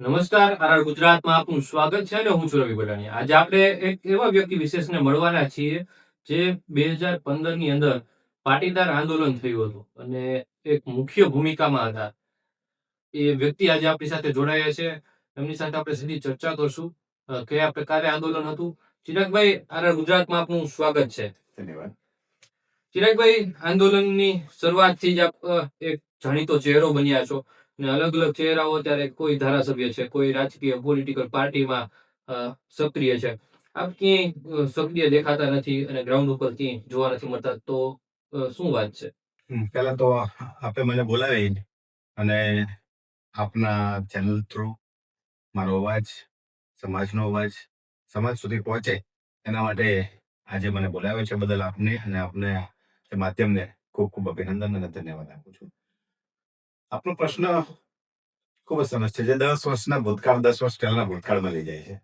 નમસ્કાર આરઆર ગુજરાતમાં આપનું સ્વાગત છે અને હું છું રવિ બડાણી. આજે આપણે એક એવા વ્યક્તિ વિશેષને મળવાના છીએ જે બે હજાર પંદરની અંદર પાટીદાર આંદોલન થયું હતું અને એક મુખ્ય ભૂમિકામાં હતા. એ વ્યક્તિ આજે આપણી સાથે જોડાયા છે. એમની સાથે આપણે સીધી ચર્ચા કરશું કયા પ્રકારે આંદોલન હતું. ચિરાગભાઈ આરઆર ગુજરાતમાં આપનું સ્વાગત છે. ધન્યવાદ. ચિરાગભાઈ આંદોલનની શરૂઆતથી જ આપ એક જાણીતો ચહેરો બન્યા છો. અને અલગ અલગ ચહેરાઓ અત્યારે કોઈ ધારાસભ્ય છે, કોઈ રાજકીય પોલિટિકલ પાર્ટીમાં સક્રિય છે. આપ ક્યાંય સક્રિય દેખાતા નથી અને ગ્રાઉન્ડ ઉપર ક્યાંય જોવા નથી મળતા, તો શું વાત છે? પહેલા તો આપે મને બોલાવી અને આપના ચેનલ થ્રુ મારો અવાજ, સમાજનો અવાજ, સમાજ સુધી પહોંચે એના માટે આજે મને બોલાવ્યો છે બદલ આપને અને આપને માધ્યમને ખૂબ ખૂબ અભિનંદન અને ધન્યવાદ આપું છું. આપનો પ્રશ્ન ખૂબ જ સરસ છે. જે દસ વર્ષના ભૂતકાળ, દસ વર્ષ પહેલાના ભૂતકાળમાં લઈ જાય છે.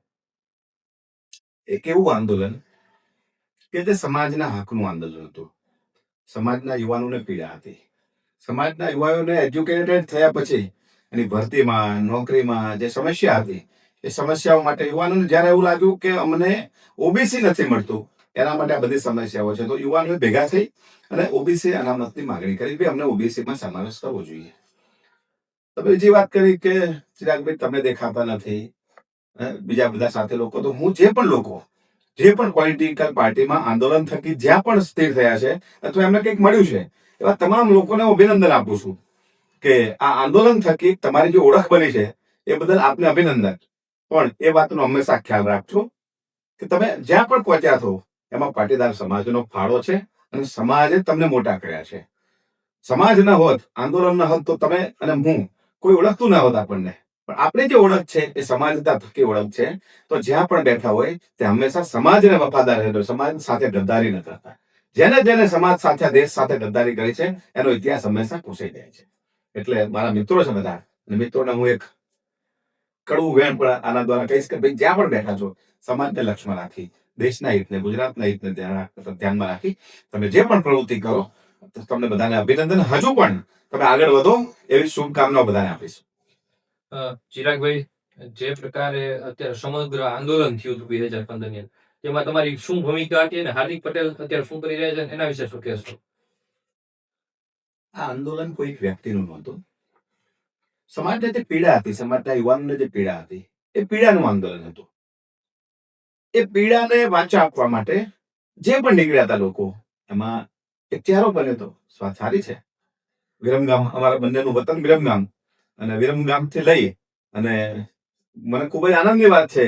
એક એવું આંદોલન કે જે સમાજના હકનું આંદોલન હતું. સમાજના યુવાનોને પીડા હતી. સમાજના યુવાનોને એજ્યુકેટેડ થયા પછી એની ભરતીમાં, નોકરીમાં જે સમસ્યા હતી, એ સમસ્યાઓ માટે યુવાનોને જ્યારે એવું લાગ્યું કે અમને ઓબીસી નથી મળતું, એના માટે આ બધી સમસ્યાઓ છે. તો યુવાનોએ ભેગા થઈ અને ઓબીસી અનામતની માગણી કરી કે અમને ઓબીસીમાં સમાવેશ કરવો જોઈએ. તમે બીજી વાત કરી કે ચિરાગભાઈ તમને દેખાતા નથી બીજા બધા સાથે લોકો, તો હું જે પણ લોકો, જે પણ પોલિટિકલ પાર્ટીમાં આંદોલન થકી જ્યાં પણ સ્થિર થયા છે, અથવા એમને કંઈક મળ્યું છે, એવા તમામ લોકોને હું અભિનંદન આપું છું કે આ આંદોલન થકી તમારી જે ઓળખ બની છે, એ બદલ આપને અભિનંદન. પણ એ વાતનો હંમેશા ખ્યાલ રાખજો કે તમે જ્યાં પણ પહોંચ્યા છો, એમાં પાટીદાર સમાજનો ફાળો છે અને સમાજે તમને મોટા કર્યા છે. સમાજ ન હોત, આંદોલન ન હોત, તો તમે અને હું કોઈ ઓળખતું ના હોત આપણને. પણ આપણી જે ઓળખ છે, એ સમાજતા થકી ઓળખ છે. તો જ્યાં પણ બેઠા હોય તે હંમેશા સમાજને વફાદાર રહેતો સમાજ સાથે ગદ્દારી ન કરતા. જેને જેને સમાજ સાથે, દેશ સાથે ગદ્દારી કરી છે, એનો ઇતિહાસ હંમેશા પૂછાઈ જાય છે. એટલે મારા મિત્રો છે બધા, અને મિત્રોને હું એક કડવું વેણ પણ આના દ્વારા કહીશ કે ભાઈ, જ્યાં પણ બેઠા છો, સમાજને લક્ષ્યમાં રાખી, દેશના હિતને, ગુજરાતના હિતને ધ્યાનમાં રાખી, તમે જે પણ પ્રવૃત્તિ કરો તમને બધાને અભિનંદન. હજુ પણ તમે આગળ વધો એવી શુભકામનાઓ બધાને આપીશું. ચિરાગભાઈ જે પ્રકારે અત્યારે સમગ્ર આંદોલન થયું હતું બે હજાર પંદરની અંદર તેમાં તમારી શું ભૂમિકા હતી અને હાર્દિક પટેલ અત્યારે શું કરી રહ્યા છે એના વિશે શું કહેશો? આ આંદોલન કોઈ વ્યક્તિનું નહોતું. સમાજને જે પીડા હતી સમાજના યુવાનોને જે પીડા હતી એ પીડાનું આંદોલન હતું. એ પીડાને વાંચા આપવા માટે જે પણ નીકળ્યા હતા લોકો એમાં એક ચહેરો બન્યો હતો વાત સારી છે. વિરમગામ, અમારા બંનેનું વતન વિરમગામ. અને વિરમગામથી લઈ અને મને ખૂબ જ આનંદની વાત છે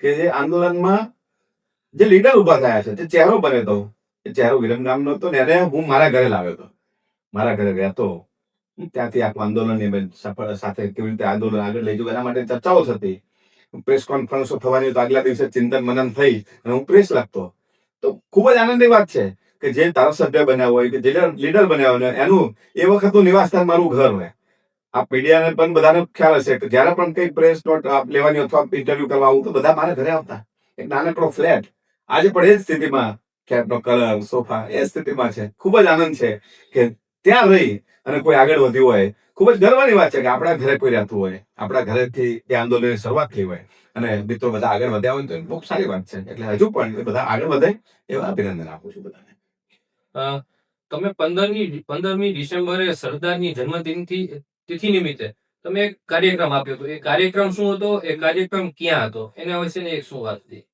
કે જે આંદોલનમાં જે લીડર ઊભા થયા છે, તે ચહેરો બન્યો હતો એ ચહેરો વિરમગામનો હતો ને એને હું મારા ઘરે લાવ્યો હતો. મારા ઘરે ગયા તો ત્યાંથી આખું આંદોલન સફળ સાથે કેવી રીતે આંદોલન આગળ લઈ જવું એના માટે ચર્ચાઓ થતી. પ્રેસ કોન્ફરન્સો થવાની તો આગલા દિવસે ચિંતન મનન થઈ અને હું પ્રેસ લખતો તો ખૂબ જ આનંદની વાત છે. કે જે ધારાસભ્ય બન્યા હોય કે જે લીડર બન્યા હોય એનું એ વખતનું નિવાસસ્થાન મારું ઘર હોય. આ મીડિયાને પણ બધાને ખ્યાલ હશે કે જ્યારે પણ કઈ પ્રેસ નોટ લેવાની અથવા ઇન્ટરવ્યુ કરવા આવું તો બધા મારા ઘરે આવતા. એક નાનકડો ફ્લેટ આજે પણ એ જ સ્થિતિમાં ફ્લેટનો કલર સોફા એ સ્થિતિમાં છે. ખૂબ જ આનંદ છે કે ત્યાં રહી અને કોઈ આગળ વધ્યું હોય. ખૂબ જ ગર્વની વાત છે કે આપણા ઘરે કોઈ રહેતું હોય. આપણા ઘરેથી એ આંદોલનની શરૂઆત થઈ હોય. અને મિત્રો બધા આગળ વધ્યા હોય તો બહુ સારી વાત છે. એટલે હજુ પણ બધા આગળ વધે એવા અભિનંદન આપું છું બધાને. તમે પંદરમી પંદરમી ડિસેમ્બરે સરદારની જન્મદિનથી, તિથિ નિમિત્તે તમે એક કાર્યક્રમ આપ્યો હતો. એ કાર્યક્રમ શું હતો? એ કાર્યક્રમ ક્યાં હતો? એના વિશેની એક શું વાત હતી?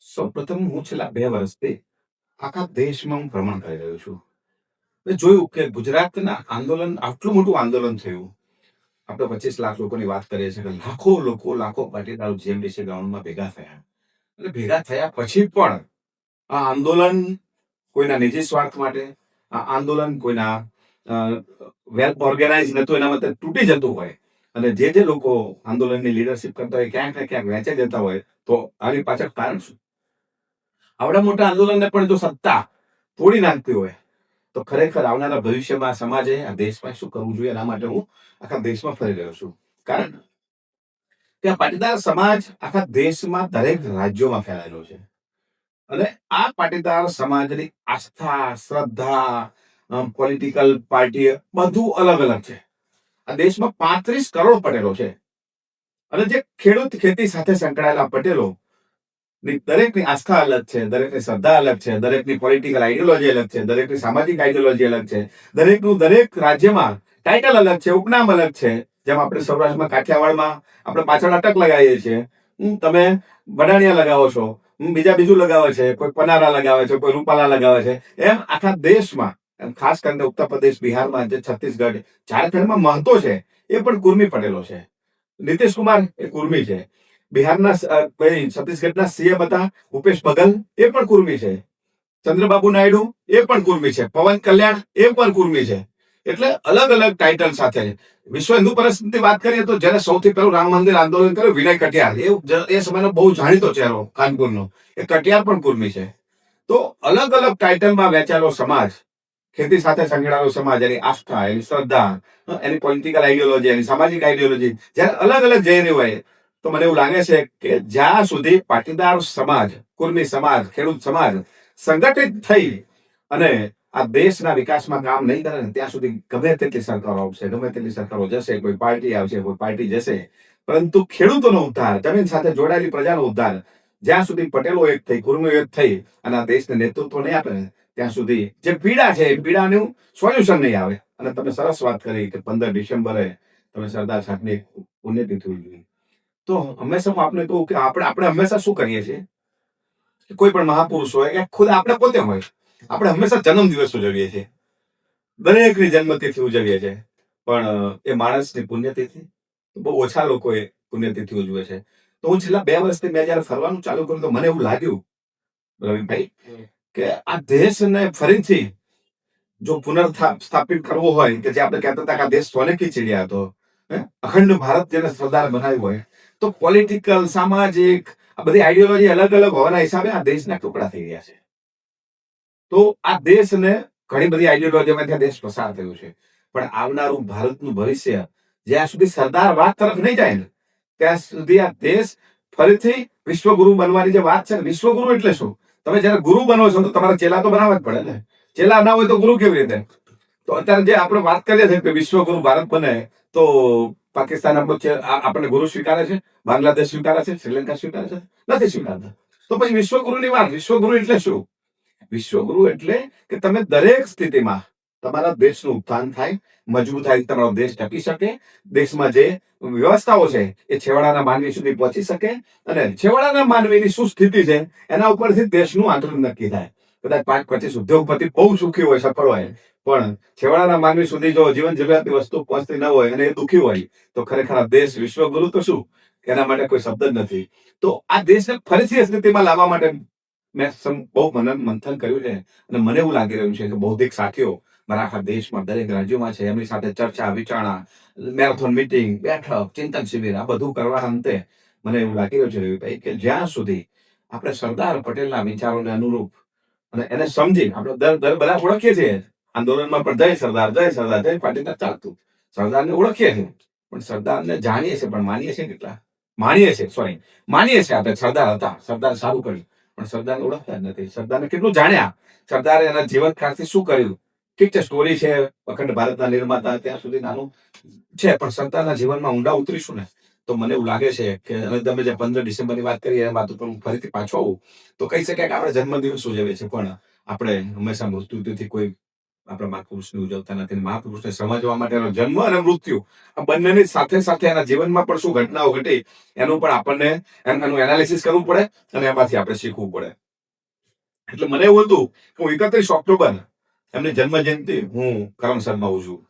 સૌપ્રથમ હું છેલ્લા બે વર્ષથી આખા દેશમાં હું ભ્રમણ કરી રહ્યો છું. મેં જોયું કે ગુજરાતના આંદોલન આટલું મોટું આંદોલન થયું. આપણે પચીસ લાખ લોકોની વાત કરીએ છીએ કે લાખો લોકો, લાખો પાટીદારો જીએમડીસી ગ્રાઉન્ડમાં ભેગા થયા. અને ભેગા થયા પછી પણ આ આંદોલન કોઈના નિજી સ્વાર્થ માટે, આ આંદોલન કોઈના વેલ ઓર્ગેનાઇઝ નતું એના માટે તૂટી જતું હોય. અને જે જે લોકો આંદોલનની લીડરશિપ કરતા હોય, ક્યાંક ને ક્યાંક વેચાઈ જતા હોય, તો આની પાછળ કારણ શું? આવડા મોટા આંદોલનને પણ જો સત્તા તોડી નાખતી હોય, તો ખરેખર આવનારા ભવિષ્યમાં સમાજે, આ દેશમાં શું કરવું જોઈએ એના માટે હું આખા દેશમાં ફરી રહ્યો છું. કારણ કે પાટીદાર સમાજ આખા દેશમાં દરેક રાજ્યોમાં ફેલાયેલો છે. અને આ પાટીદાર સમાજની આસ્થા, શ્રદ્ધા પોલિટિકલ પાર્ટી બધું અલગ અલગ છે. આ દેશમાં પાંત્રીસ કરોડ પટેલો છે. અને જે ખેડૂત ખેતી સાથે સંકળાયેલા પટેલો, ની દરેકની આસ્થા અલગ છે, દરેકની શ્રદ્ધા અલગ છે, દરેકની પોલિટિકલ આઈડિયોલોજી અલગ છે, દરેકની સામાજિક આઈડિયોલોજી અલગ છે, દરેકનું દરેક રાજ્યમાં ટાઇટલ અલગ છે, ઉપનામ અલગ છે. જેમ આપણે સૌરાષ્ટ્રમાં કાઠિયાવાડમાં આપણે પાછળ અટક લગાવીએ છીએ. તમે વડાણિયા લગાવો છો બીજા બીજું લગાવે છે, કોઈ પનારા લગાવે છે, કોઈ રૂપાલા લગાવે છે. એમ આખા દેશમાં, એમ ખાસ કરીને ઉત્તર પ્રદેશ, બિહારમાં, જે છત્તીસગઢ, ઝારખંડમાં મહત્વ છે, એ પણ કુર્મી પટેલો છે. નીતિશ કુમાર એ કુર્મી છે. બિહારના છત્તીસગઢના સીએમ હતા, ભૂપેશ બગલ એ પણ કુર્મી છે. ચંદ્રબાબુ નાયડુ એ પણ કુર્મી છે. પવન કલ્યાણ એ પણ કુર્મી છે. એટલે અલગ અલગ ટાઇટલ સાથે. વિશ્વ હિન્દુ પરિષદની વાત કરીએ તો જ્યારે સૌથી પહેલું રામ મંદિર આંદોલન કર્યું, વિનય કટિયાર. એ એ સમયનો બહુ જાણીતો ચહેરો કાનપુરનો એ કટિયાર પણ કુર્મી છે. તો અલગ અલગ ટાઇટલમાં વેચાયેલો સમાજ, ખેતી સાથે સંકળાયેલો સમાજ, એની આસ્થા, એની શ્રદ્ધા એની પોલિટિકલ આઈડિયોલોજી એની સામાજિક આઈડિયોલોજી જ્યારે અલગ અલગ જઈ રહ્યું હોય, તો મને એવું લાગે છે કે જ્યાં સુધી પાટીદાર સમાજ, કુર્મી સમાજ, ખેડૂત સમાજ સંગઠિત થઈ અને આ દેશના વિકાસમાં કામ નહીં કરે ને ત્યાં સુધી ગમે તેટલી સરકારો આવશે, ગમે તેટલી સરકારો જશે, કોઈ પાર્ટી આવશે, કોઈ પાર્ટી જશે, પરંતુ ખેડૂતોનો ઉદ્ધાર, જમીન સાથે જોડાયેલી પ્રજાનો ઉદ્ધાર, જ્યાં સુધી પટેલો એક થઈ કુર્મીઓ એક થઈ અને આ દેશને નેતૃત્વ નહીં આપે, ત્યાં સુધી જે પીડા છે, એ પીડાનું સોલ્યુશન નહીં આવે. અને તમે સરસ વાત કરી કે પંદર ડિસેમ્બરે તમે સરદાર સાહેબની પુણ્યતિથિ ઉજવી. તો હંમેશા હું આપને કહું કે આપણે આપણે હંમેશા શું કરીએ છીએ? કોઈ પણ મહાપુરુષ હોય, કે ખુદ આપણે પોતે હોય આપણે હંમેશા જન્મ દિવસ ઉજવીએ છીએ. દરેકની જન્મતિથિ ઉજવીએ છીએ. પણ એ માણસની પુણ્યતિથિ બહુ ઓછા લોકો એ પુણ્યતિથિ ઉજવે છે. તો હું છેલ્લા બે વર્ષથી મેં જયારે ફરવાનું ચાલુ કર્યું તો મને એવું લાગ્યું રવિભાઈ કે આ દેશને ફરીથી જો પુનર્સ્થાપિત કરવો હોય કે જે આપણે કહેતા હતા કે આ દેશ સોને કી ચીડિયા હતો? અખંડ ભારત જેને સરદાર બનાવ્યું હોય તો પોલિટિકલ સામાજિક આ બધી આઈડિયોલોજી અલગ અલગ હોવાના હિસાબે આ દેશના ટુકડા થઈ ગયા છે. તો આ દેશને ઘણી બધી આઈડિયોલોજીમાંથી આ દેશ પસાર થયો છે. પણ આવનારું ભારતનું ભવિષ્ય જ્યાં સુધી સરદાર વાત તરફ નહીં જાય ને, ત્યાં સુધી આ દેશ ફરીથી વિશ્વગુરુ બનવાની જે વાત છે ને, વિશ્વગુરુ એટલે શું? તમે જયારે ગુરુ બનો છો તો તમારે ચેલા તો બનાવવા જ પડે ને. ચેલા ના હોય તો ગુરુ કેવી રીતે? તો અત્યારે જે આપણે વાત કરીએ છીએ કે વિશ્વગુરુ ભારત બને તો પાકિસ્તાન આપણો આપણને ગુરુ સ્વીકારે છે, બાંગ્લાદેશ સ્વીકારે છે, શ્રીલંકા સ્વીકારે છે, નથી સ્વીકારતા. તો પછી વિશ્વગુરુની વાત, વિશ્વગુરુ એટલે શું? વિશ્વગુરુ એટલે કે તમે દરેક સ્થિતિમાં તમારા દેશનું ઉત્થાન થાય મજબૂતાઈ તમારો દેશ ટકી શકે, દેશમાં જે વ્યવસ્થાઓ છે એ છેવાડાના માનવી સુધી પહોંચી શકે અને છેવાડાના માનવીની શું સ્થિતિ છે એના ઉપરથી દેશનું આંદોલન નક્કી થાય. કદાચ પાંચ પચીસ ઉદ્યોગપતિ બહુ સુખી હોય, સફળ હોય, પણ છેવાડાના માનવી સુધી જો જીવન જરૂરિયાતની વસ્તુ પહોંચતી ન હોય અને એ દુઃખી હોય, તો ખરેખર આ દેશ વિશ્વગુરુ તો શું? એના માટે કોઈ શબ્દ જ નથી. તો આ દેશને ફરીથી સ્થિતિમાં લાવવા માટે મેં બહુ મને મંથન કર્યું છે અને મને એવું લાગી રહ્યું છે કે બૌદ્ધિક સાથીઓ મારા આખા દેશમાં દરેક રાજ્યોમાં છે, એમની સાથે ચર્ચા, વિચારણા મેરેથોન મીટિંગ બેઠક, ચિંતન શિબિર, આ બધું કરવા અંતે મને એવું લાગી રહ્યું છે રવિભાઈ કે જ્યાં સુધી આપણે સરદાર પટેલના વિચારોને અનુરૂપ અને એને સમજી આપણે દર દર બધા ઓળખીએ છીએ, આંદોલનમાં પણ જય સરદાર જય સરદાર, જય પાટીદાર ચાલતું. સરદારને ઓળખીએ છીએ, પણ સરદારને જાણીએ છીએ, પણ માનીએ છીએ કેટલા? માનીએ છીએ સોરી માનીએ છીએ આપણે સરદાર હતા, સરદાર સારું કર્યું. પણ સરદારને ઓળખતા જ નથી. સરદારને કેટલું જાણ્યા. સરદારે એના જીવન કાળથી શું કર્યું? ઠીક છે સ્ટોરી છે, અખંડ ભારતના નિર્માતા, ત્યાં સુધી નાનું છે, પણ સરદારના જીવનમાં ઊંડા ઉતરીશું ને, તો મને એવું લાગે છે કે તમે જે પંદર ડિસેમ્બરની વાત કરી, એના વાત ઉપર હું ફરીથી પાછો આવું. તો કહી શકાય કે આપણે જન્મદિવસ ઉજવીએ છીએ, પણ આપણે હંમેશા મૃત્યુથી કોઈ આપણા મહાપુરુષને ઉજવતા નથી. મહાપુરુષને સમજવા માટેનો જન્મ અને મૃત્યુ આ બંનેની સાથે સાથે એના જીવનમાં પણ શું ઘટનાઓ ઘટી એનું પણ આપણને એનું એનાલિસિસ કરવું પડે અને એમાંથી આપણે શીખવું પડે. એટલે મને એવું હતું કે હું એકત્રીસ ઓક્ટોબર એમની જન્મ જયંતિ હું કરમસદમાં છું.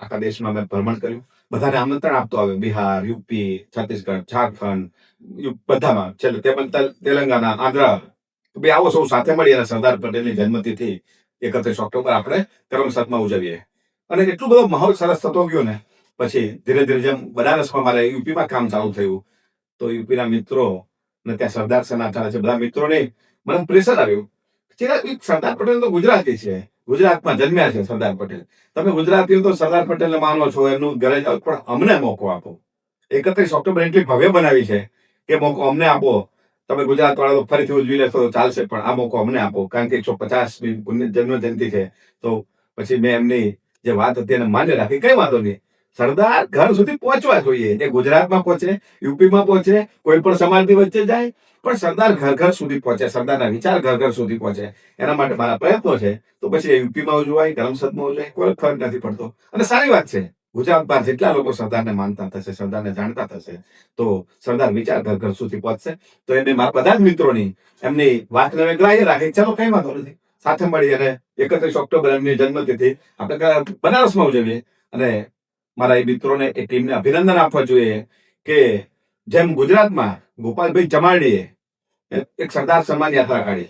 આખા દેશમાં મેં ભ્રમણ કર્યું. બધાને આમંત્રણ આપતો આવ્યો. બિહાર, યુપી, છત્તીસગઢ, ઝારખંડ બધામાં. છેલ્લે તે તેલ- તેલંગાના આંધ્ર. ભાઈ આવો સૌ સાથે મળી અને સરદાર પટેલની જન્મતિથિ એકત્રીસ ઓક્ટોબર આપણે કરમસદમાં ઉજવીએ. અને એટલું બધો માહોલ સરસ થતો ગયો ને, પછી ધીરે ધીરે જેમ બનારસમાં મારે યુપીમાં કામ ચાલુ થયું, તો યુપીના મિત્રો ને ત્યાં સરદાર સેના ચાલે છે, બધા મિત્રોને મને પ્રેશર આવ્યું. સરદાર પટેલ તો ગુજરાતી છે, ગુજરાતમાં જન્મ્યા છે સરદાર પટેલ. તમે ગુજરાતીઓ તો સરદાર પટેલને માનો છો, એમનું ઘરે જાઓ, પણ અમને મોકો આપો. એકત્રીસ ઓક્ટોબર એટલી ભવ્ય બનાવી છે કે મોકો અમને આપો. તમે ગુજરાત વાળા તો ફરીથી ઉજવી લેશો તો ચાલશે, પણ આ મોકો અમને આપો. કારણ કે એકસો પચાસ જન્મ જયંતિ છે, તો પછી મેં એમની જે વાત હતી એને માન્ય રાખી. કઈ વાંધો નહીં. સરદાર ઘર સુધી પહોંચવા જોઈએ. એ ગુજરાતમાં પહોંચે, યુપીમાં પહોંચે, કોઈ પણ સમાજની વચ્ચે જાય, પણ સરદાર ઘર ઘર સુધી પહોંચે. સરદારના વિચાર ઘર ઘર સુધી પહોંચે. એના માટે મારા પ્રયત્નો છે. તો પછી યુપીમાં ઉજવાય, ધર્મસદમાં ઉજવાય, કોઈ ફરક નથી પડતો. અને સારી વાત છે. ગુજરાત બહાર જેટલા લોકો સરદારને માનતા થશે, સરદારને જાણતા થશે, તો સરદાર વિચાર ઘર સુધી પહોંચશે. તો એમને મારા બધા જ મિત્રોની એમની વાતને ગ્રાહ્ય રાખી. ચાલો, કઈ વાંધો નથી. સાથે મળી અને એકત્રીસ ઓક્ટોબર એમની જન્મતિથિ આપણે બનારસમાં ઉજવીએ. અને મારા એ મિત્રોને, એ ટીમને અભિનંદન આપવા જોઈએ કે જેમ ગુજરાતમાં ગોપાલભાઈ ચમારડીએ એક- એક સરદાર સન્માન યાત્રા કાઢી.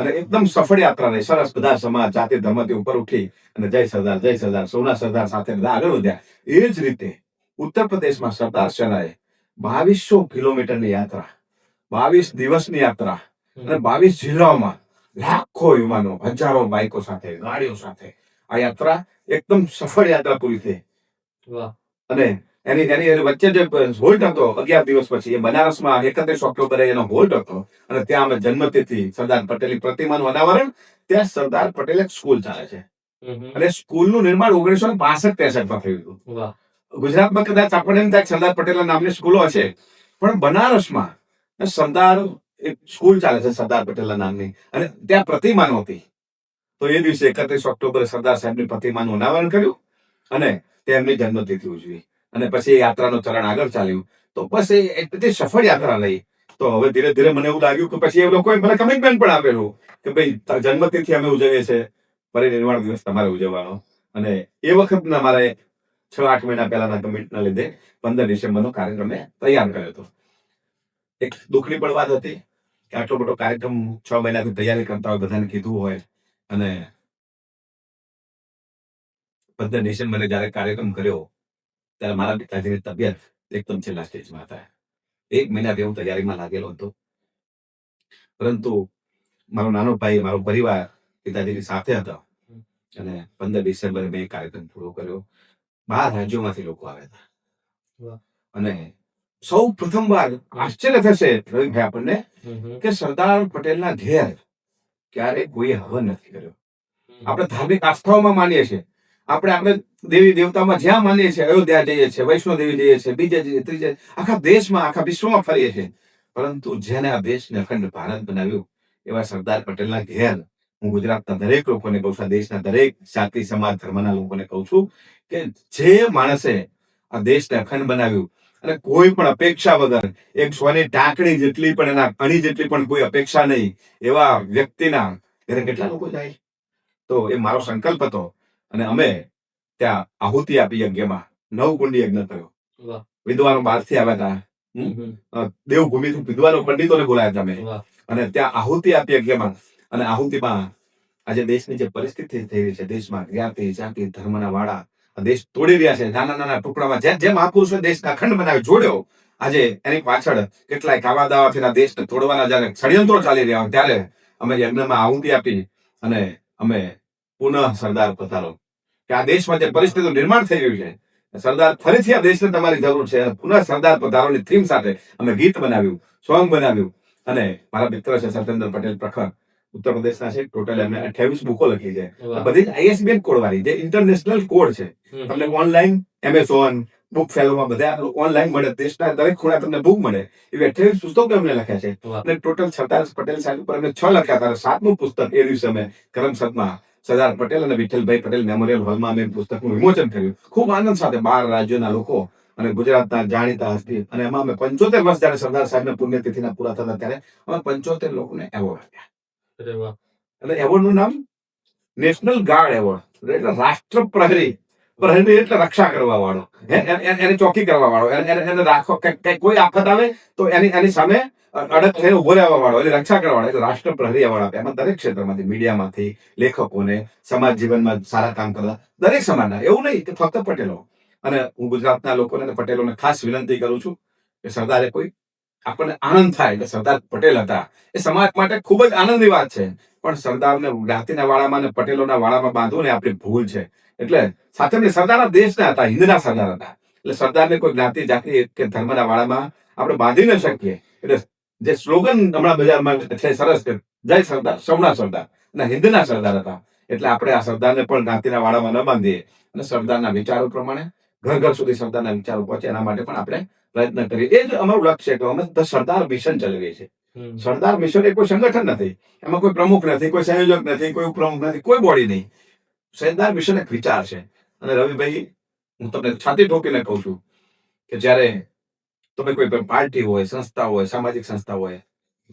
અને એકદમ સફળ યાત્રા રહી સરસ બધા સમાજ જાતિ ધર્મથી ઉપર ઉઠી અને જય સરદાર જય સરદાર સૌના સરદાર સાથે બધા આગળ વધ્યા. એ જ રીતે ઉત્તર પ્રદેશમાં સરદાર સેનાએ બાવીસો કિલોમીટરની યાત્રા બાવીસ દિવસની યાત્રા અને બાવીસ જિલ્લાઓમાં લાખો યુવાનો હજારો બાઇકો સાથે ગાડીઓ સાથે આ યાત્રા એકદમ સફળ યાત્રા પૂરી થઈ. અને એની એની વચ્ચે જે હોલ્ટ હતો અગિયાર દિવસ પછી એ બનારસમાં એકત્રીસ ઓક્ટોબરે એનો હોલ્ટ હતો. અને ત્યાં અમે જન્મતિથિ સરદાર પટેલની પ્રતિમાનું અનાવરણ ત્યાં સરદાર પટેલ એક સ્કૂલ ચાલે છે. અને સ્કૂલનું નિર્માણ ઓગણીસો ને બાસઠ ત્રેસઠમાં થયું હતું. ગુજરાતમાં કદાચ આપણને એમ થાય સરદાર પટેલના નામની સ્કૂલો હશે પણ બનારસમાં સરદાર એક સ્કૂલ ચાલે છે સરદાર પટેલના નામની. અને ત્યાં પ્રતિમા નહોતી. તો એ દિવસે એકત્રીસ ઓક્ટોબરે સરદાર સાહેબની પ્રતિમાનું અનાવરણ કર્યું અને તેમની જન્મતિથિ ઉજવી. અને પછી યાત્રાનું ચરણ આગળ ચાલ્યું. તો બસ એ બધી સફળ યાત્રા રહી તો હવે ધીરે ધીરે મને એવું લાગ્યું કે પછી એ લોકોએ મને કમિટમેન્ટ પણ આપેલું કે ભાઈ જન્મતિથિ અમે ઉજવીએ છીએ. પરિનિર્વાણ દિવસ તમારે ઉજવવાનો. અને એ વખતના મારે છ, આઠ મહિના પહેલાના કમિટના લીધે પંદર ડિસેમ્બરનો કાર્યક્રમ મેં તૈયાર કર્યો હતો. એક દુઃખની પણ વાત હતી કે આટલો મોટો કાર્યક્રમ છ મહિનાથી તૈયારી કરતા હોય, બધાને કીધું હોય અને પંદર ડિસેમ્બરે જયારે કાર્યક્રમ કર્યો ત્યારે મારા પિતાજીની તબિયત એકદમ છેલ્લા સ્ટેજમાં હતા. એક મહિનાથી હું તૈયારીમાં લાગેલો હતો. પરંતુ મારો નાનો ભાઈ મારો પરિવાર પિતાજીની સાથે હતો. અને પંદર ડિસેમ્બરે મેં કાર્યક્રમ પૂરો કર્યો. બાર રાજ્યોમાંથી લોકો આવ્યા હતા. અને સૌ પ્રથમ વાર આશ્ચર્ય થશે રવિભાઈ આપણને. કે સરદાર પટેલના ઘેર ક્યારે કોઈ હવન નથી કર્યો. આપણે ધાર્મિક આસ્થાઓમાં માનીએ છીએ. આપણે આપણે દેવી દેવતામાં જ્યાં માનીએ છીએ, અયોધ્યા જઈએ છીએ વૈષ્ણો દેવી જઈએ છીએ, બીજે જઈએ ત્રીજે, આખા દેશમાં, આખા વિશ્વમાં ફરીએ છીએ. પરંતુ જેને આ દેશને અખંડ ભારત બનાવ્યું, એવા સરદાર પટેલના ઘેર હું ગુજરાતના દરેક લોકોને કહું છું દેશના દરેક જાતિ, સમાજ, ધર્મના લોકોને કહું છું કે જે માણસે આ દેશને અખંડ બનાવ્યું, અને કોઈ પણ અપેક્ષા વગર, એક સોની ટાંકણી જેટલી પણ, એના અણી જેટલી પણ કોઈ અપેક્ષા નહીં, એવા વ્યક્તિના ઘરે કેટલા લોકો જાય? તો એ મારો સંકલ્પ હતો અને અમે ત્યાં આહુતિ આપી યજ્ઞમાં. નવ કુંડી યજ્ઞ થયો. વિદ્વાનો બહારથી આવ્યા હતા દેવભૂમિથી વિદ્વાનો પંડિતોને બોલાયા હતા અમે. અને ત્યાં આહુતિ આપી યજ્ઞમાં. અને આહુતિમાં આજે દેશની જે પરિસ્થિતિ થઈ રહી છે દેશમાં જ્ઞાતિ જાતિ ધર્મના વાળા દેશ તોડી રહ્યા છે. નાના નાના ટુકડામાં જેમ જેમ મહાપુરુષોએ દેશ અખંડ બનાવી જોડ્યો આજે એની પાછળ કેટલાય કાવા દાવાથી દેશ દેશને તોડવાના જયારે ષડયંત્રો ચાલી રહ્યા હોય ત્યારે અમે યજ્ઞમાં આહુતિ આપી અને અમે પુનઃ સરદાર પધારો. કે આ દેશમાં જે પરિસ્થિતિનું નિર્માણ થઈ રહ્યું છે સરદાર ફરીથી આ દેશને તમારી જરૂર છે. અને પુનઃ સરદાર પધારોની થીમ સાથે અમે ગીત બનાવ્યું સોંગ બનાવ્યું. અને મારા મિત્ર છે સત્યેન્દ્ર પટેલ પ્રખર ઉત્તર પ્રદેશના છે. ટોટલ એમને અઠ્યાવીસ બુકો લખી છે. બધી આઈએસબીએન કોડ વાળી જે ઇન્ટરનેશનલ કોડ છે. તમને ઓનલાઈન એમેઝોન બુક ફેલોમાં બધા ઓનલાઈન મળે દેશના દરેક ખૂણા તમને બુક મળે. એવી અઠ્યાવીસ પુસ્તકો અમને લખ્યા છે. અને ટોટલ સરદાર પટેલ સાહેબ ઉપર અમે છ લખ્યા હતા. સાતમું પુસ્તક એ દિવસે અમે કરમસદમાં સરદાર પટેલ અને વિઠ્ઠલભાઈ પટેલ મેમોરિયલ હોલમાં અમે પુસ્તકનું વિમોચન કર્યું. ખૂબ આનંદ સાથે બાર રાજ્યોના લોકો અને ગુજરાતના જાણીતા હસ્તી અને એમાં અમે પંચોતેર વર્ષ જયારે સરદાર સાહેબના પુણ્યતિથિના પૂરા થતા ત્યારે અમે પંચોતેર લોકોને એવોર્ડ આપ્યા. અને એવોર્ડનું નામ નેશનલ ગાર્ડ એવોર્ડ એટલે રાષ્ટ્ર પ્રહરી. પ્રહરી એટલે રક્ષા કરવા વાળો એને ચોકી કરવા વાળો એને- રાખો. કોઈ આફત આવે તો એની એની સામે અડગ થઈને વાળો, એટલે રક્ષા કરવા વાળો એટલે રાષ્ટ્ર પ્રહરી એવોર્ડ એમાં દરેક ક્ષેત્રમાંથી, મીડિયામાંથી, લેખકોને, સમાજ જીવનમાં સારા કામ કરતા, દરેક સમાજના, એવું નહીં કે ફક્ત પટેલો. અને હું ગુજરાતના લોકોને અને પટેલોને ખાસ વિનંતી કરું છું કે સરદારે કોઈ આપણને આનંદ થાય કે સરદાર પટેલ હતા. એ સમાજ માટે ખૂબ જ આનંદની વાત છે. પણ સરદારને જ્ઞાતિના વાળામાં અને પટેલોના વાળામાં બાંધવું ને આપણી ભૂલ છે. એટલે સાથે સરદારના દેશના હતા, હિન્દના સરદાર હતા. એટલે સરદારને કોઈ જ્ઞાતિ, જાતિ કે ધર્મના વાળામાં આપણે બાંધી ન શકીએ. એટલે જે સ્લોગન હમણાં બજારમાં છે સરસ કે જય સરદાર સૌના સરદાર. અને હિન્દના સરદાર હતા. એટલે આપણે આ સરદારને પણ જ્ઞાતિના વાળામાં ન બાંધીએ. અને સરદારના વિચારો પ્રમાણે ઘર ઘર સુધી સરદારના વિચારો પહોંચે એના માટે પણ આપણે પ્રયત્ન કરીએ. એ જ અમારું લક્ષ્ય છે. કે અમે સરદાર મિશન ચલાવીએ છીએ. સરદાર મિશન એ કોઈ સંગઠન નથી. એમાં કોઈ પ્રમુખ નથી કોઈ સંયોજક નથી કોઈ ઉપપ્રમુખ નથી કોઈ બોડી નહીં. સરદાર મિશન એક વિચાર છે. અને રવિભાઈ હું તમને છાતી ઠોકીને કહું છું કે જ્યારે તમે કોઈ પણ પાર્ટી હોય સંસ્થા હોય સામાજિક સંસ્થા હોય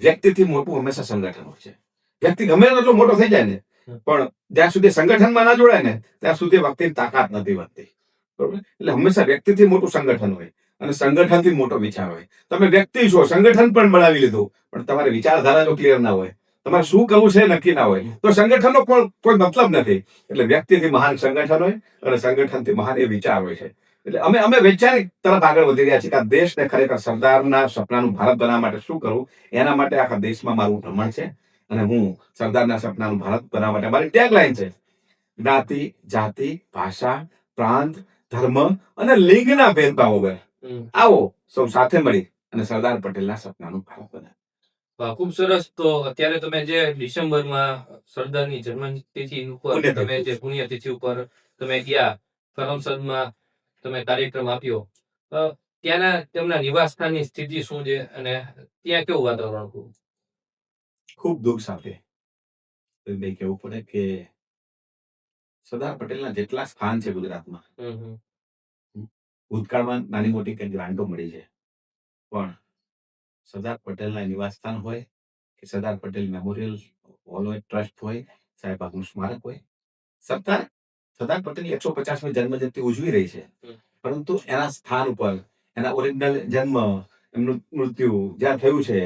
વ્યક્તિથી મોટું હંમેશા સંગઠન હોય છે. વ્યક્તિ ગમે એટલો મોટો થઈ જાય ને પણ જ્યાં સુધી સંગઠનમાં ના જોડાય ને ત્યાં સુધી વ્યક્તિની તાકાત નથી વધતી. બરોબર? એટલે હંમેશા વ્યક્તિથી મોટું સંગઠન હોય અને સંગઠનથી મોટો વિચાર હોય. તમે વ્યક્તિ છો સંગઠન પણ બનાવી લીધું પણ તમારી વિચારધારા જો ક્લિયર ના હોય તમારે શું કરવું છે નક્કી ના હોય તો સંગઠનનો પણ કોઈ મતલબ નથી. એટલે વ્યક્તિથી મહાન સંગઠન હોય અને સંગઠનથી મહાન એ વિચાર હોય છે. એટલે અમે અમે વૈચારિક તરફ આગળ વધી રહ્યા છીએ કે આ દેશને ખરેખર સરદારના સપનાનું ભારત બનાવવા માટે શું કરવું? એના માટે આખા દેશમાં મારું ભ્રમણ છે અને હું સરદારના સપનાનું ભારત બનાવવા માટે મારી ટેગલાઈન છે. જ્ઞાતિ જાતિ ભાષા પ્રાંત ધર્મ અને લિંગના ભેદભાવ વગર. આવો સૌ સાથે મળી અને સરદાર પટેલના સપનાનું ભારત બનાવીએ વાહ, ખૂબ સરસ. તો અત્યારે તમે જે ડિસેમ્બરમાં સરદારની જન્મતિથિ ઉપર. તમે જે પુણ્યતિથિ ઉપર તમે ગયા કરમસદમાં તમે કાર્યક્રમ આપ્યો. ત્યાંના તેમના નિવાસ સ્થાનની સ્થિતિ શું છે અને ત્યાં કેવું વાતાવરણ હતું? ખૂબ દુઃખ સાથે. ભાઈ કહેવું પડે કે સરદાર પટેલના જેટલા સ્થાન છે ગુજરાતમાં. ભૂતકાળમાં નાની મોટી કંઈક ગ્રાન્ટો મળી છે. પણ સરદાર પટેલના નિવાસ સ્થાન હોય કે સરદાર પટેલ મેમોરિયલ હોલ હોય ટ્રસ્ટ હોય સાહેબ બાગનું સ્મારક હોય સરદાર સરદાર પટેલની એકસો પચાસમી જન્મજયંતિ ઉજવી રહી છે. પરંતુ એના સ્થાન ઉપર એના ઓરિજિનલ જન્મ એમનું મૃત્યુ જ્યાં થયું છે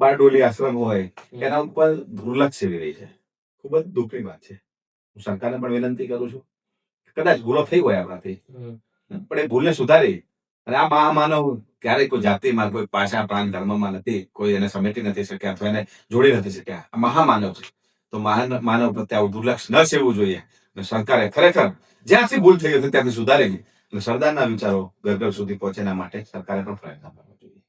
બારડોલી આશ્રમ હોય એના ઉપર દુર્લક્ષ સેવી રહી છે. ખૂબ જ દુઃખની વાત છે. હું સરકારને પણ વિનંતી કરું છું. કદાચ ભૂલો થઈ હોય આપણાથી. પણ એ ભૂલને સુધારી અને આ મહામાનવ ક્યારેય કોઈ જાતિમાં કોઈ પાછા પ્રાણ ધર્મમાં નથી કોઈ એને સમેટી નથી શક્યા અથવા એને જોડી નથી શક્યા. આ મહામાનવ છે. તો મહાન માનવ પ્રત્યે આવું દુર્લક્ષ ન સેવવું જોઈએ. અને સરકારે ખરેખર જ્યાંથી ભૂલ થઈ હતી ત્યાંથી સુધારેલી. અને સરદારના વિચારો ઘર ઘર સુધી પહોંચે એના માટે સરકારે પણ પ્રયત્ન કરવો જોઈએ.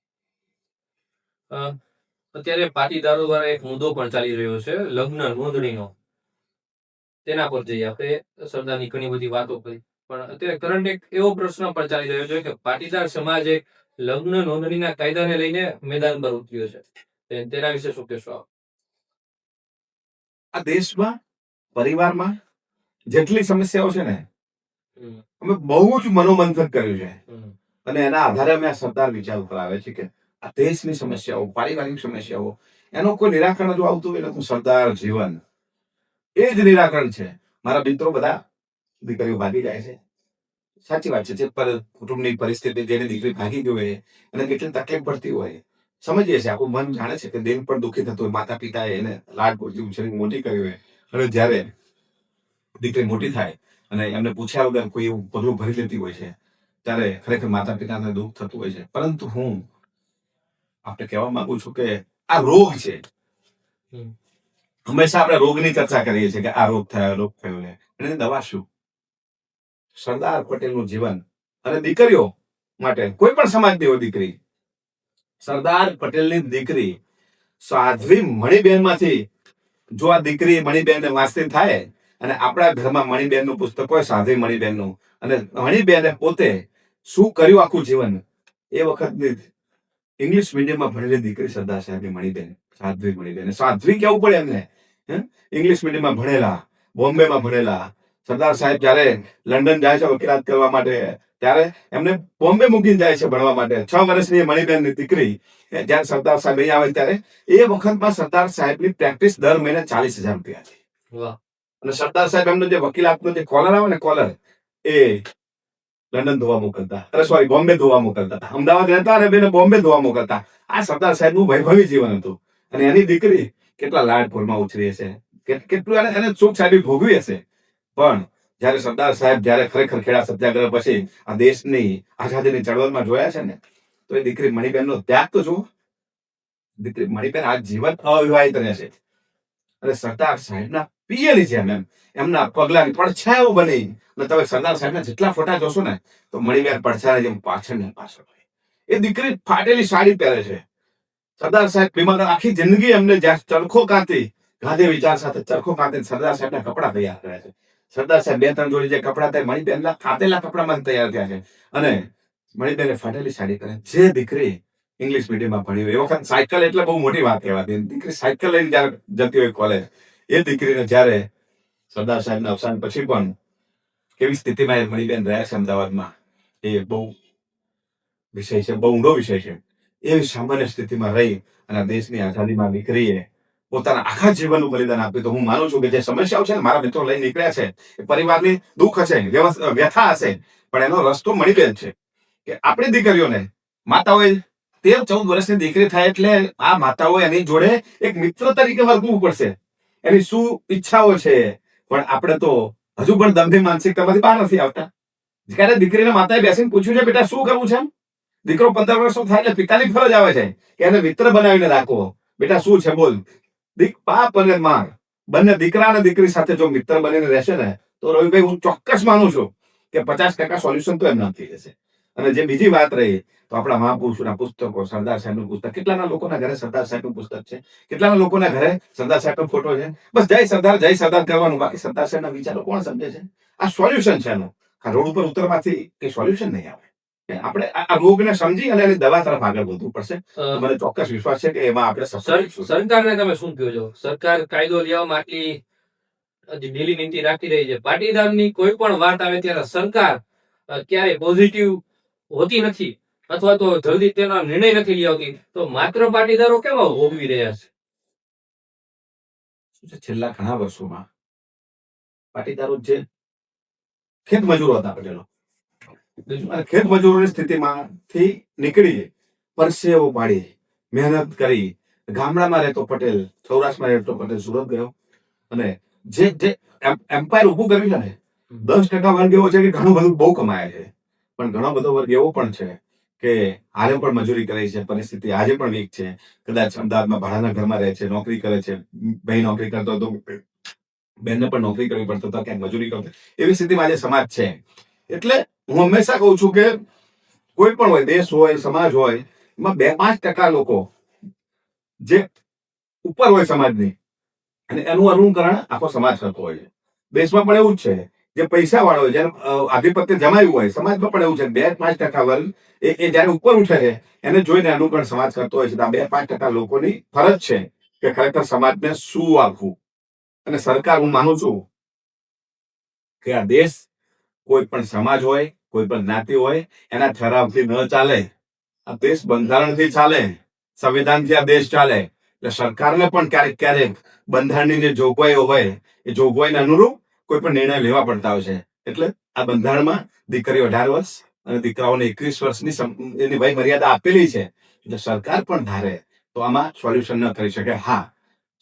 અત્યારે પાટીદારો દ્વારા એક મુદ્દો પણ ચાલી રહ્યો છે લગ્ન નોંધણીનો. તેના પર જઈએ આપણે. સરદારની ઘણી બધી વાતો કરી. પણ અત્યારે કરંટ એક એવો પ્રશ્ન પણ ચાલી રહ્યો છે કે પાટીદાર સમાજ એક લગ્ન નોંધણીના કાયદાને લઈને મેદાન પર ઉતર્યો છે. તેના વિશે શું કહેશો આ દેશમાં પરિવારમાં જેટલી સમસ્યાઓ છે ને અમે બહુ જ મનોમંથન કર્યું છે. અને એના આધારે અમે આ સરદાર વિચાર ઉપર આવે છે કે આ દેશની સમસ્યાઓ પારિવારિક સમસ્યાઓ એનો કોઈ નિરાકરણ જો આવતું હોય તો સરદાર જીવન. એ જ નિરાકરણ છે. મારા મિત્રો બધા દીકરીઓ ભાગી જાય છે. સાચી વાત છે જે પર કુટુંબની પરિસ્થિતિ જેની દીકરી ભાગી ગઈ હોય એને કેટલી તકલીફ પડતી હોય. સમજીએ છીએ આપણું મન જાણે છે કે દેન પણ દુઃખી થતું હોય માતા પિતાએ એને લાડ પૂરતી ઉછેરી મોટી કરી હોય. અને જ્યારે દીકરી મોટી થાય અને એમને પૂછ્યા વગર કોઈ એવું પગલું ભરી લેતી હોય છે ત્યારે ખરેખર માતા પિતાને દુઃખ થતું હોય છે. પરંતુ હું આપણે કહેવા માંગુ છું કે આ રોગ છે. હંમેશા આપણે રોગની ચર્ચા કરીએ છીએ કે આ રોગ થયો રોગ થયો ને. એની દવા શું? સરદાર પટેલનું જીવન અને દીકરીઓ માટે કોઈ પણ સમાજની હોય દીકરી. સરદાર પટેલની દીકરી સાધ્વી મણિબેનમાંથી જો આ દીકરી મણિબેન વાંચતી થાય અને આપણા ઘરમાં મણિબેનનું પુસ્તક હોય, સાધ્વી મણિબેનનું. અને મણિબેને પોતે શું કર્યું આખું જીવન? એ વખતની ઇંગ્લિશ મીડિયમમાં ભણેલી દીકરી સરદાર સાહેબની મણિબેન, સાધ્વી મણિબેન. સાધ્વી કેવું પડે એમને? ઇંગ્લિશ મીડિયમમાં ભણેલા, બોમ્બેમાં ભણેલા. સરદાર સાહેબ જ્યારે લંડન જાય છે વકીલાત કરવા માટે, ત્યારે એમને બોમ્બે મૂકીને જાય છે ભણવા માટે. છ વર્ષની મણિબેનની દીકરી જ્યારે સરદાર સાહેબ અહીંયા આવે ત્યારે, એ વખતમાં સરદાર સાહેબની પ્રેક્ટિસ દર મહિને ચાલીસ હજાર રૂપિયા હતી. અને સરદાર સાહેબ એમનો જે વકીલાતનો જે કોલર આવે ને કોલર એ લંડન ધોવા મોકલતા. અરે સોરી બોમ્બે ધોવા મોકલતા. અમદાવાદ રહેતા અને બેને બોમ્બે ધોવા મોકલતા. આ સરદાર સાહેબનું વૈભવી જીવન હતું. અને એની દીકરી કેટલા લાડપોરમાં ઉછરી હશે. કેટલું એને સુખ સાહેબી ભોગવી હશે. પણ જ્યારે સરદાર સાહેબ જ્યારે ખરેખર ખેડા સત્યાગ્રહ પછી આ દેશની આઝાદીની ચળવળમાં જોયા છે ને, તો એ દીકરી મણિબેનનો ત્યાગ તો જુઓ. દીકરી મણિબેન આ જીવન અવિવાહિત રહેશે. અને સરદાર સાહેબના પિયરની જેમ એમ એમના પગલાની પડછાયો બની. અને તમે સરદાર સાહેબના જેટલા ફોટા જોશો ને, તો મણિબેન પડછાયા જેમ પાછળ ને પાછળ હોય. એ દીકરી ફાટેલી સાડી પહેરે છે. સરદાર સાહેબ બીમાર આખી જિંદગી એમને જ્યાં ચરખો કાંતી ગાંધી વિચાર સાથે ચરખો કાંતી સરદાર સાહેબના કપડા તૈયાર કરે છે. સરદાર સાહેબ બે ત્રણ જોડી જે કપડા થાય મણિબેનના ખાતેલા કપડામાં તૈયાર થયા છે. અને મણિબેને ફાટેલી સાડી પહેરે. જે દીકરી ઇંગ્લિશ મીડિયમમાં ભણી હોય. એ વખત સાયકલ એટલે બહુ મોટી વાત કહેવાતી. દીકરી સાયકલ લઈને જતી હોય કોલેજ એ દીકરીને જ્યારે સરદાર સાહેબના અવસાન પછી પણ કેવી સ્થિતિમાં એ મણિબેન રહ્યા છે અમદાવાદમાં, એ બહુ વિષય છે, બહુ ઊંડો વિષય છે. એવી સામાન્ય સ્થિતિમાં રહી અને દેશની આઝાદીમાં દીકરીએ પોતાના આખા જીવનનું બલિદાન આપ્યું તો હું માનું છું કે જે સમસ્યાઓ છે મારા મિત્રો લઈને નીકળ્યા છે, એ પરિવારની દુઃખ હશે વ્યથા હશે, પણ એનો રસ્તો મણિબેન છે કે આપણી દીકરીઓને માતાઓએ તેર ચૌદ વર્ષની દીકરી થાય એટલે આ માતાઓ એની જોડે એક મિત્ર તરીકે વર્તવું પડશે. એની શું ઈચ્છાઓ છે? પણ આપણે તો હજુ પણ દંભી માનસિકતામાંથી બહાર નથી આવતા. જ્યારે દીકરીને માતાએ બેસીને પૂછ્યું છે, બેટા, શું કરવું છે દીકરો પંદર વર્ષનો થાય એટલે પિતાની ફરજ આવે છે કે એને મિત્ર બનાવીને રાખવો. બેટા, શું છે? બોલ. દીક બાપ અને માર. બંને દીકરા અને દીકરી સાથે જો મિત્ર બનીને રહેશે ને, તો રવિભાઈ, હું ચોક્કસ માનું છું કે પચાસ ટકા સોલ્યુશન તો એમના થઈ જશે અને જે બીજી વાત રહી તો આપણા મહાપુરુષોના પુસ્તકો સરદાર સાહેબનું પુસ્તક. કેટલાના લોકોના ઘરે સરદાર સાહેબનું પુસ્તક છે? કેટલાના લોકોના ઘરે સરદાર સાહેબનો ફોટો છે? બસ જય સરદાર જય સરદાર કરવાનું. બાકી સરદાર સાહેબના વિચારો કોણ સમજે છે? આ સોલ્યુશન છે એનું રોડ ઉપર ઉતરવાથી કઈ સોલ્યુશન નહીં આવે. આપણે આ રોગને સમજી અને એની દવા તરફ આગળ વધવું પડશે. મને ચોક્કસ વિશ્વાસ છે કે એમાં આપણે. સરકારને તમે શું કહો છો? સરકાર કાયદો લેવામાં આટલી ઢીલી નીતિ રાખી રહી છે. પાટીદારની કોઈ પણ વાત આવે ત્યારે સરકાર ક્યારેય પોઝિટિવ હોતી નથી. અથવા તો જલ્દી તેના નિર્ણય નથી લઈ આવતી તો માત્ર પાટીદારો કેવા ભોગવી રહ્યા છે? છેલ્લા ઘણા વર્ષોમાં પાટીદારો જે ખેત મજૂરો હતા પટેલો ખેત મજૂરોની સ્થિતિમાંથી નીકળી પરસેવો પાડી મહેનત કરી ગામડામાં રહેતો પટેલ સૌરાષ્ટ્રમાં રહેતો પટેલ સુરત ગયો અને જે જે એમ્પાયર ઉભું કર્યું છે ને દસ ટકા વર્ગ એવો છે કે ઘણું બધું બહુ કમાય છે પણ ઘણો બધો વર્ગ એવો પણ છે. કે હાલે પણ મજૂરી કરે છે, પરિસ્થિતિ આજે પણ વીક છે. કદાચ અમદાવાદમાં ભાડાના ઘરમાં રહે છે, નોકરી કરે છે, ભાઈ નોકરી કરતો હતો બેનને પણ નોકરી કરવી પડતો હતો ક્યાંક મજૂરી કરતો એવી સ્થિતિમાં આજે સમાજ છે. એટલે હું હંમેશા કહું છું કે કોઈ પણ હોય, દેશ હોય, સમાજ હોય, એમાં બે પાંચ ટકા લોકો જે ઉપર હોય સમાજની અને એનું અનુકરણ આખો સમાજ કરતો હોય છે. દેશમાં પણ એવું જ છે. જે પૈસા વાળો જેને આધિપત્ય જમાયું હોય, સમાજમાં પણ એવું છે, બે પાંચ ટકા વર્ગ એ જયારે ઉપર ઉઠે છે, એને જોઈને અનુકરણ સમાજ કરતો હોય છે આ બે પાંચ ટકા લોકોની ફરજ છે કે ખરેખર સમાજને શું આપવું. અને સરકાર, હું માનું છું કે આ દેશ કોઈ પણ સમાજ હોય, કોઈ પણ જ્ઞાતિ હોય, એના ઠરાવથી ન ચાલે. આ દેશ બંધારણથી ચાલે, સંવિધાનથી આ દેશ ચાલે. એટલે સરકારને પણ ક્યારેક ક્યારેક બંધારણની જે જોગવાઈઓ હોય, એ જોગવાઈને અનુરૂપ કોઈ પણ નિર્ણય લેવા પડતા હોય છે. એટલે આ બંધારણમાં દીકરીઓ અઢાર વર્ષ અને દીકરાઓને એકવીસ વર્ષની એની વય મર્યાદા આપેલી છે. એટલે સરકાર પણ ધારે તો આમાં સોલ્યુશન ન કરી શકે. હા,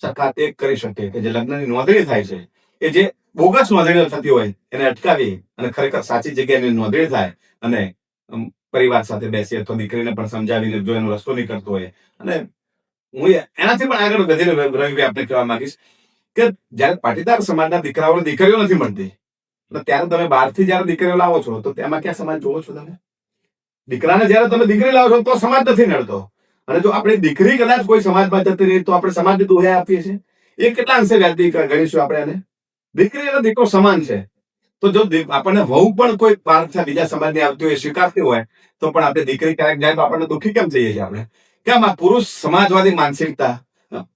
સરકાર તે કરી શકે કે જે લગ્નની નોંધણી થાય છે. એ જે બોગસ નોંધણી થતી હોય એને અટકાવી અને ખરેખર સાચી જગ્યાએ નોંધણી થાય અને પરિવાર સાથે બેસી અથવા દીકરીને પણ સમજાવીને જો એનો રસ્તો નહીં કરતો હોય. અને હું એનાથી પણ આગળ વધીને રવિભાઈ આપણે કહેવા માંગીશ કે જયારે પાટીદાર સમાજના દીકરાઓને દીકરીઓ નથી મળતી ત્યારે તમે બહારથી જયારે દીકરીઓ લાવો છો, તો તેમાં ક્યાં સમાજ જોવો છો તમે? દીકરાને જયારે તમે દીકરી લાવો છો, તો સમાજ નથી નડતો. અને જો આપણી દીકરી કદાચ કોઈ સમાજમાં જતી રહી, તો આપણે સમાજને દોહે આપીએ છીએ. એ કેટલા અંશે વ્યાજબી ગણીશું આપણે એને દીકરી અને દીકરો સમાન છે. તો જો આપણને વહુ પણ કોઈ બહારથી બીજા સમાજની આવતી હોય, સ્વીકારતી હોય, તો પણ આપણે દીકરી ક્યારેક જાય તો આપણને દુઃખી કેમ થઈએ છીએ આપણે? કેમ આ પુરુષ સમાજવાદી માનસિકતા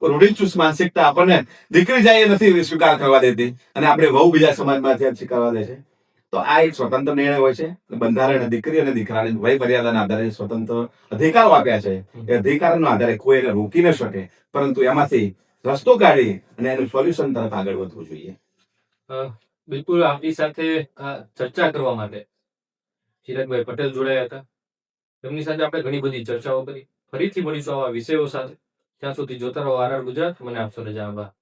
રૂઢિચુસ્ત માનસિકતા આપણને દીકરી જાય નથી સ્વીકાર કરવા દેતી. અને આપણે વહુ બીજા સમાજમાંથી સ્વીકારવા દે છે. તો આ એક સ્વતંત્ર નિર્ણય હોય છે. બંધારણ દીકરી અને દીકરાને વય મર્યાદાના આધારે સ્વતંત્ર અધિકારો આપ્યા છે. એ અધિકારના આધારે કોઈ એને રોકી ન શકે. પરંતુ એમાંથી રસ્તો કાઢી અને એનું સોલ્યુશન તરફ આગળ વધવું જોઈએ. બિલકુલ આપણી સાથે ચર્ચા કરવા માટે ચિરાગભાઈ પટેલ જોડાયા હતા. તેમની સાથે આપણે ઘણી બધી ચર્ચાઓ કરી. ફરીથી મળીશું આવા વિષયો સાથે. ત્યાં સુધી જોતા રહો. R R Gujarat. મને આપશો રજા આભાર.